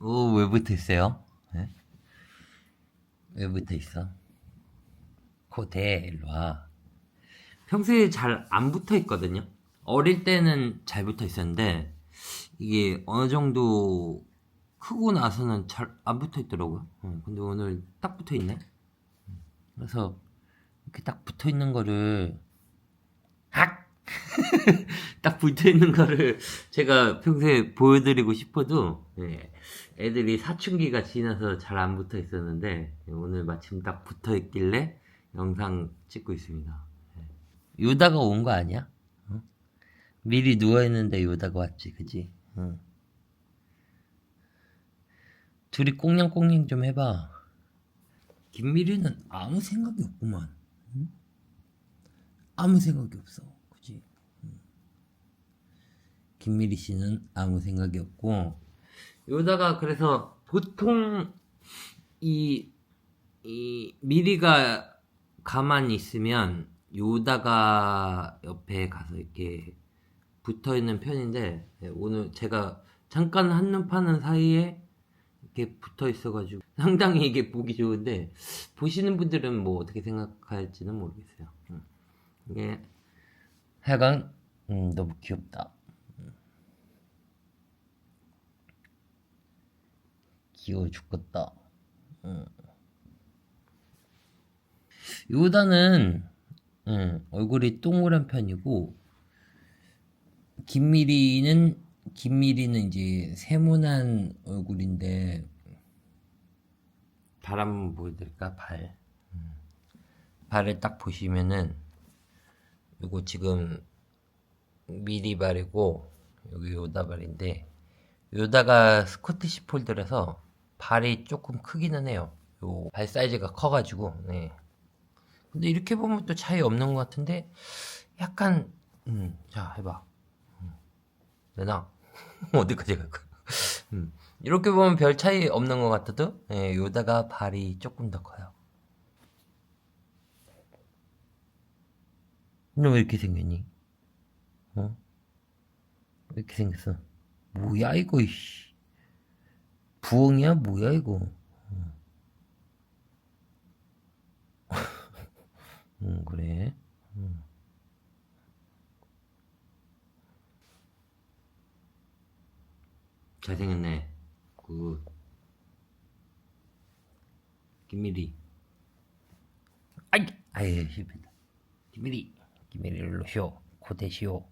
오, 왜 붙어 있어요? 네? 왜 붙어 있어? 코대, 일로 와. 평소에 잘 안 붙어 있거든요. 어릴 때는 잘 붙어 있었는데, 이게 어느 정도 크고 나서는 잘 안 붙어 있더라고요. 어, 근데 오늘 딱 붙어 있네. 그래서 이렇게 딱 붙어 있는 거를, 학! 딱 붙어 있는 거를 제가 평소에 보여드리고 싶어도 예, 애들이 사춘기가 지나서 잘 안 붙어 있었는데 예, 오늘 마침 딱 붙어 있길래 영상 찍고 있습니다. 예. 요다가 온 거 아니야? 어? 미리 누워 있는데 요다가 왔지, 그지? 응. 둘이 꽁냥꽁냥 좀 해봐. 김미리는 아무 생각이 없구만. 응? 아무 생각이 없어. 김미리 씨는 아무 생각이 없고, 요다가 그래서 보통 이, 이 미리가 가만히 있으면 요다가 옆에 가서 이렇게 붙어 있는 편인데, 네, 오늘 제가 잠깐 한눈 파는 사이에 이렇게 붙어 있어가지고 상당히 이게 보기 좋은데, 보시는 분들은 뭐 어떻게 생각할지는 모르겠어요. 음. 이게 하여간 음, 너무 귀엽다. 귀여워 죽겠다. 음. 요다는 음, 얼굴이 동그란 편이고 김미리는 김미리는 이제 세모난 얼굴인데 발 한번 보여드릴까 발 음. 발을 딱 보시면은 요거 지금 미리 발이고 여기 요다 발인데 요다가 스코티시 폴드라서 발이 조금 크기는 해요 요 발 사이즈가 커가지고 네. 근데 이렇게 보면 또 차이 없는 것 같은데 약간 음, 자 해봐 음. 되나 어디까지 갈까 음. 이렇게 보면 별 차이 없는 것 같아도 예, 요다가 발이 조금 더 커요 너 왜 이렇게 생겼니? 어? 왜 이렇게 생겼어? 뭐야 이거 이씨 부엉이야? 뭐야 이거? 응 그래. 응. 잘생겼네. 굿. 김미리. 아이! 아이 실패다. 김미리. 김미리 일로 쉬어 고대 쉬어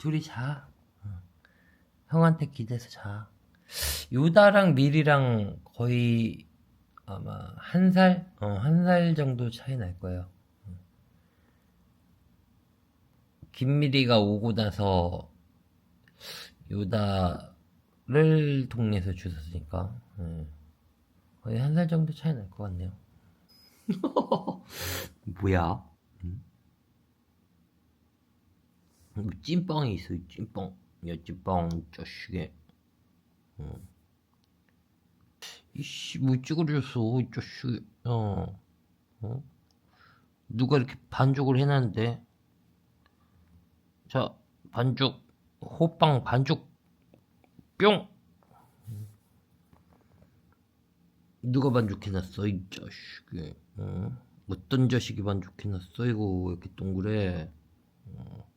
둘이 자 응. 형한테 기대서 자 요다랑 미리랑 거의 아마 한 살? 어, 한 살 정도 차이 날 거예요. 김미리가 오고 나서 요다를 동네에서 주웠으니까 예. 거의 한 살 정도 차이 날 것 같네요. 뭐야? 응? 찐빵이 있어, 찐빵. 야, 찐빵, 자식이. 응. 이씨, 뭐 찌그러졌어, 이 자식. 어. 어? 누가 이렇게 반죽을 해놨는데? 자, 반죽, 호빵 반죽, 뿅! 누가 반죽해놨어, 이 자식이. 어? 어떤 자식이 반죽해놨어, 이거 왜 이렇게 동그래? 어.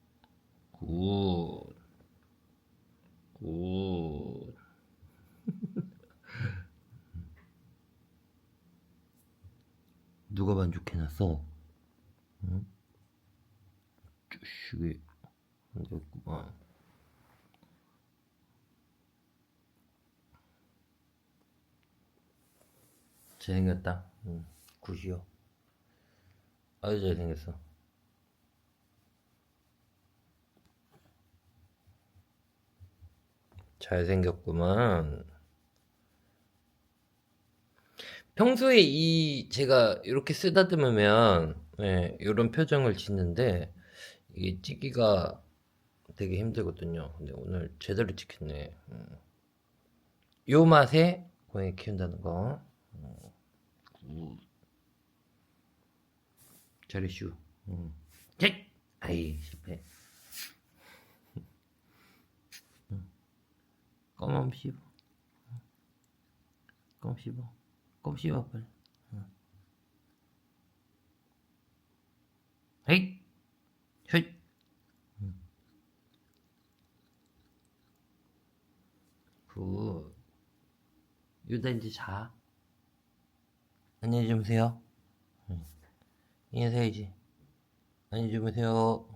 굿. 굿. 누가 반죽해놨어? 응? 자식이 안 됐구만. 잘생겼다. 응, 굿이요. 아주 잘생겼어. 잘생겼구만. 평소에 이 제가 이렇게 쓰다듬으면 예, 이런 표정을 짓는데 이게 찍기가 되게 힘들거든요. 근데 오늘 제대로 찍혔네. 음. 요 맛에 고양이 키운다는 거. 어, 굿. 잘했슈. 음. 책! 아이 실패. 그만 씹어. 껌 씹어. 껌 씹어 빨리. 응. 헤이, 슛. 응. 굿. 유다 이제 자. 안녕히 주무세요. 응. 인사해야지. 안녕히 주무세요.